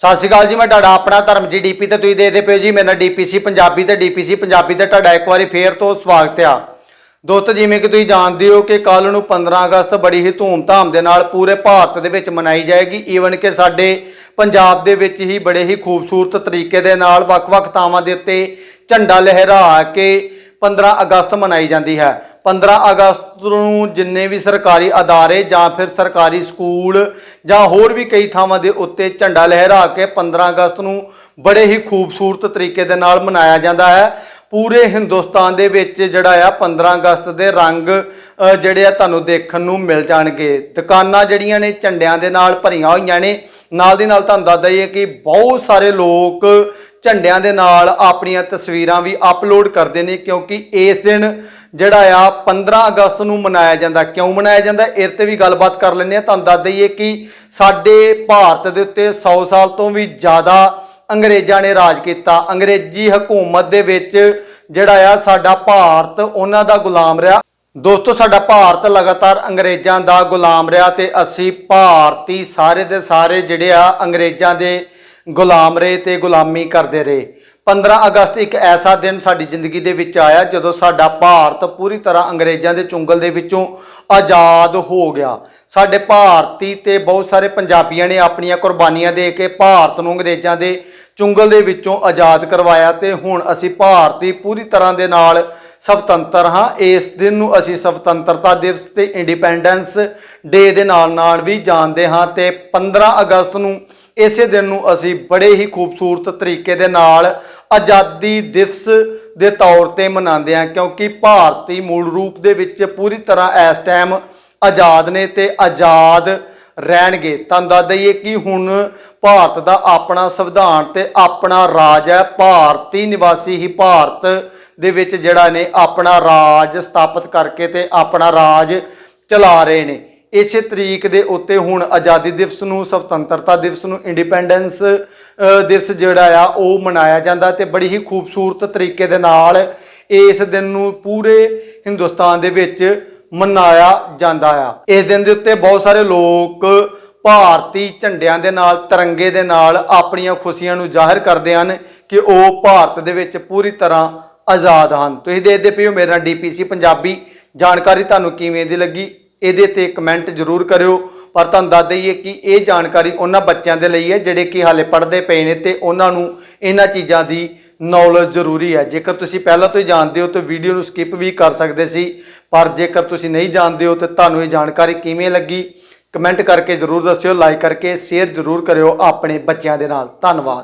ਸਤਿ ਸ਼੍ਰੀ ਅਕਾਲ ਜੀ, ਮੈਂ ਤੁਹਾਡਾ ਆਪਣਾ ਧਰਮ ਜੀ ਡੀਪੀ ਤੇ ਤੁਸੀਂ ਦੇਖਦੇ ਪਏ ਜੀ। ਮੇਰਾ ਡੀਪੀਸੀ ਪੰਜਾਬੀ ਤੇ ਡੀਪੀਸੀ ਪੰਜਾਬੀ ਤੇ ਤੁਹਾਡਾ ਇੱਕ ਵਾਰੀ ਫੇਰ ਤੋਂ ਸਵਾਗਤ ਆ। ਦੋਸਤ, ਜਿਵੇਂ ਕਿ ਤੁਸੀਂ ਜਾਣਦੇ ਹੋ ਕਿ ਕੱਲ ਨੂੰ 15 ਅਗਸਤ ਬੜੀ ਹੀ ਧੂਮ-ਧਾਮ ਦੇ ਨਾਲ ਪੂਰੇ ਭਾਰਤ ਦੇ ਵਿੱਚ ਮਨਾਈ ਜਾਏਗੀ। ਈਵਨ ਕਿ ਸਾਡੇ ਪੰਜਾਬ ਦੇ ਵਿੱਚ ਹੀ ਬੜੇ ਹੀ ਖੂਬਸੂਰਤ ਤਰੀਕੇ ਦੇ ਨਾਲ ਵੱਖ-ਵੱਖ ਥਾਵਾਂ ਦੇ ਉੱਤੇ ਝੰਡਾ ਲਹਿਰਾ ਕੇ 15 ਅਗਸਤ ਮਨਾਈ ਜਾਂਦੀ ਹੈ। 15 ਅਗਸਤ ਨੂੰ ਜਿੰਨੇ ਵੀ ਸਰਕਾਰੀ ਅਦਾਰੇ ਜਾਂ ਫਿਰ ਸਰਕਾਰੀ ਸਕੂਲ ਜਾਂ ਹੋਰ ਵੀ ਕਈ ਥਾਵਾਂ ਦੇ ਉੱਤੇ ਝੰਡਾ ਲਹਿਰਾ ਕੇ 15 ਅਗਸਤ ਨੂੰ ਬੜੇ ਹੀ ਖੂਬਸੂਰਤ ਤਰੀਕੇ ਦੇ ਨਾਲ ਮਨਾਇਆ ਜਾਂਦਾ ਹੈ। ਪੂਰੇ ਹਿੰਦੁਸਤਾਨ ਦੇ ਵਿੱਚ ਜਿਹੜਾ ਆ 15 ਅਗਸਤ ਦੇ ਰੰਗ ਜਿਹੜੇ ਆ ਤੁਹਾਨੂੰ ਦੇਖਣ ਨੂੰ ਮਿਲ ਜਾਣਗੇ। ਦੁਕਾਨਾਂ ਜਿਹੜੀਆਂ ਨੇ ਝੰਡਿਆਂ ਦੇ ਨਾਲ ਭਰੀਆਂ ਹੋਈਆਂ ਨੇ। ਨਾਲ ਦੀ ਨਾਲ ਤੁਹਾਨੂੰ ਦੱਸ ਦਈਏ ਕਿ ਬਹੁਤ ਸਾਰੇ ਲੋਕ ਝੰਡਿਆਂ ਦੇ ਨਾਲ ਆਪਣੀਆਂ ਤਸਵੀਰਾਂ ਵੀ ਅਪਲੋਡ ਕਰਦੇ ਨੇ, ਕਿਉਂਕਿ ਇਸ ਦਿਨ ਜਿਹੜਾ ਆ 15 ਅਗਸਤ ਨੂੰ ਮਨਾਇਆ ਜਾਂਦਾ। ਕਿਉਂ ਮਨਾਇਆ ਜਾਂਦਾ? ਇਹ ਤੇ ਵੀ ਗੱਲਬਾਤ ਕਰ ਲੈਂਦੇ ਆ ਤੁਹਾਨੂੰ ਦੱਸ ਦਈਏ ਕਿ ਸਾਡੇ ਭਾਰਤ ਦੇ ਉੱਤੇ 100 ਸਾਲ ਤੋਂ ਵੀ ਜ਼ਿਆਦਾ ਅੰਗਰੇਜ਼ਾਂ ਨੇ ਰਾਜ ਕੀਤਾ। ਅੰਗਰੇਜ਼ੀ ਹਕੂਮਤ ਦੇ ਵਿੱਚ ਜਿਹੜਾ ਆ ਸਾਡਾ ਭਾਰਤ, ਉਹਨਾਂ ਦਾ ਗੁਲਾਮ ਰਿਹਾ। ਦੋਸਤੋ, ਸਾਡਾ ਭਾਰਤ ਲਗਾਤਾਰ ਅੰਗਰੇਜ਼ਾਂ ਦਾ ਗੁਲਾਮ ਰਿਹਾ ਤੇ ਅਸੀਂ ਭਾਰਤੀ ਸਾਰੇ ਦੇ ਸਾਰੇ ਜਿਹੜੇ ਆ ਅੰਗਰੇਜ਼ਾਂ ਦੇ ਗੁਲਾਮ ਰਹੇ ਤੇ ਗੁਲਾਮੀ ਕਰਦੇ ਰਹੇ। 15 ਅਗਸਤ ਇੱਕ ਐਸਾ ਦਿਨ ਸਾਡੀ ਜ਼ਿੰਦਗੀ ਦੇ ਵਿੱਚ ਆਇਆ ਜਦੋਂ ਸਾਡਾ ਭਾਰਤ ਪੂਰੀ ਤਰ੍ਹਾਂ ਅੰਗਰੇਜ਼ਾਂ ਦੇ ਚੁੰਗਲ ਦੇ ਵਿੱਚੋਂ ਆਜ਼ਾਦ ਹੋ ਗਿਆ। ਸਾਡੇ ਭਾਰਤੀ ਤੇ ਬਹੁਤ ਸਾਰੇ ਪੰਜਾਬੀਆਂ ਨੇ ਆਪਣੀਆਂ ਕੁਰਬਾਨੀਆਂ ਦੇ ਕੇ ਭਾਰਤ ਨੂੰ ਅੰਗਰੇਜ਼ਾਂ ਦੇ ਚੁੰਗਲ ਦੇ ਵਿੱਚੋਂ ਆਜ਼ਾਦ ਕਰਵਾਇਆ ਤੇ ਹੁਣ ਅਸੀਂ ਭਾਰਤੀ ਪੂਰੀ ਤਰ੍ਹਾਂ ਦੇ ਨਾਲ ਸੁਤੰਤਰ ਹਾਂ। ਇਸ ਦਿਨ ਨੂੰ ਅਸੀਂ ਸੁਤੰਤਰਤਾ ਦਿਵਸ ਤੇ ਇੰਡੀਪੈਂਡੈਂਸ ਡੇ ਦੇ ਨਾਲ ਨਾਲ ਵੀ ਜਾਣਦੇ ਹਾਂ ਤੇ 15 ਅਗਸਤ ਨੂੰ ਇਸੇ ਦਿਨ ਨੂੰ ਅਸੀਂ ਬੜੇ ਹੀ ਖੂਬਸੂਰਤ ਤਰੀਕੇ ਦੇ ਨਾਲ ਆਜ਼ਾਦੀ ਦਿਵਸ ਦੇ ਤੌਰ ਤੇ ਮਨਾਉਂਦੇ ਹਾਂ, ਕਿਉਂਕਿ ਭਾਰਤੀ ਮੂਲ ਰੂਪ ਦੇ ਵਿੱਚ ਪੂਰੀ ਤਰ੍ਹਾਂ ਇਸ ਟਾਈਮ ਆਜ਼ਾਦ ਨੇ ਤੇ ਆਜ਼ਾਦ ਰਹਿਣਗੇ। ਤੁਹਾਨੂੰ ਦੱਸ ਦਈਏ ਕਿ ਹੁਣ ਭਾਰਤ ਦਾ ਆਪਣਾ ਸੰਵਿਧਾਨ ਤੇ ਆਪਣਾ ਰਾਜ ਹੈ, ਭਾਰਤੀ ਨਿਵਾਸੀ ਹੀ ਭਾਰਤ ਦੇ ਵਿੱਚ ਜਿਹੜਾ ਨੇ ਆਪਣਾ ਰਾਜ ਸਥਾਪਿਤ ਕਰਕੇ ਤੇ ਆਪਣਾ ਰਾਜ ਚਲਾ ਰਹੇ ਨੇ। ਇਸੇ ਤਰੀਕ ਦੇ ਉੱਤੇ ਹੁਣ ਆਜ਼ਾਦੀ ਦਿਵਸ ਨੂੰ ਸੁਤੰਤਰਤਾ ਦਿਵਸ ਨੂੰ, ਇੰਡੀਪੈਂਡੈਂਸ ਦਿਵਸ ਜਿਹੜਾ ਆ, ਉਹ ਮਨਾਇਆ ਜਾਂਦਾ ਤੇ ਬੜੀ ਹੀ ਖੂਬਸੂਰਤ ਤਰੀਕੇ ਦੇ ਨਾਲ ਇਸ ਦਿਨ ਨੂੰ ਪੂਰੇ ਹਿੰਦੁਸਤਾਨ ਦੇ ਵਿੱਚ ਮਨਾਇਆ ਜਾਂਦਾ ਆ। ਇਸ ਦਿਨ ਦੇ ਉੱਤੇ ਬਹੁਤ ਸਾਰੇ ਲੋਕ ਭਾਰਤੀ ਝੰਡਿਆਂ ਦੇ ਨਾਲ, ਤਿਰੰਗੇ ਦੇ ਨਾਲ ਆਪਣੀਆਂ ਖੁਸ਼ੀਆਂ ਨੂੰ ਜ਼ਾਹਿਰ ਕਰਦੇ ਹਨ ਕਿ ਉਹ ਭਾਰਤ ਦੇ ਵਿੱਚ ਪੂਰੀ ਤਰ੍ਹਾਂ ਆਜ਼ਾਦ ਹਨ। ਤੁਸੀਂ ਦੇਖਦੇ ਪਏ ਹੋ, ਮੇਰਾ ਡੀਪੀਸੀ ਪੰਜਾਬੀ। ਜਾਣਕਾਰੀ ਤੁਹਾਨੂੰ ਕਿਵੇਂ ਦੀ ਲੱਗੀ? ਇਹਦੇ ਤੇ ਕਮੈਂਟ ਜ਼ਰੂਰ ਕਰਿਓ। ਪਰ ਤੁਹਾਨੂੰ ਦੱਸ ਦਈਏ ਕਿ ਇਹ ਜਾਣਕਾਰੀ ਉਹਨਾਂ ਬੱਚਿਆਂ ਦੇ ਲਈ ਹੈ, ਜਿਹੜੇ ਕਿ ਹਾਲੇ ਪੜ੍ਹਦੇ ਪਏ ਨੇ ਤੇ ਉਹਨਾਂ ਨੂੰ ਇਹਨਾਂ ਚੀਜ਼ਾਂ ਦੀ ਨੌਲੇਜ ਜ਼ਰੂਰੀ ਹੈ। ਜੇਕਰ ਤੁਸੀਂ ਪਹਿਲਾਂ ਤੋਂ ਹੀ ਜਾਣਦੇ ਹੋ ਤਾਂ ਵੀਡੀਓ ਨੂੰ ਸਕਿਪ ਵੀ ਕਰ ਸਕਦੇ ਸੀ, ਪਰ ਜੇਕਰ ਤੁਸੀਂ ਨਹੀਂ ਜਾਣਦੇ ਹੋ ਤਾਂ ਤੁਹਾਨੂੰ ਇਹ ਜਾਣਕਾਰੀ ਕਿਵੇਂ ਲੱਗੀ ਕਮੈਂਟ ਕਰਕੇ ਜ਼ਰੂਰ ਦੱਸਿਓ ਲਾਈਕ ਕਰਕੇ ਸ਼ੇਅਰ ਜ਼ਰੂਰ ਕਰਿਓ ਆਪਣੇ ਬੱਚਿਆਂ ਦੇ ਨਾਲ। ਧੰਨਵਾਦ।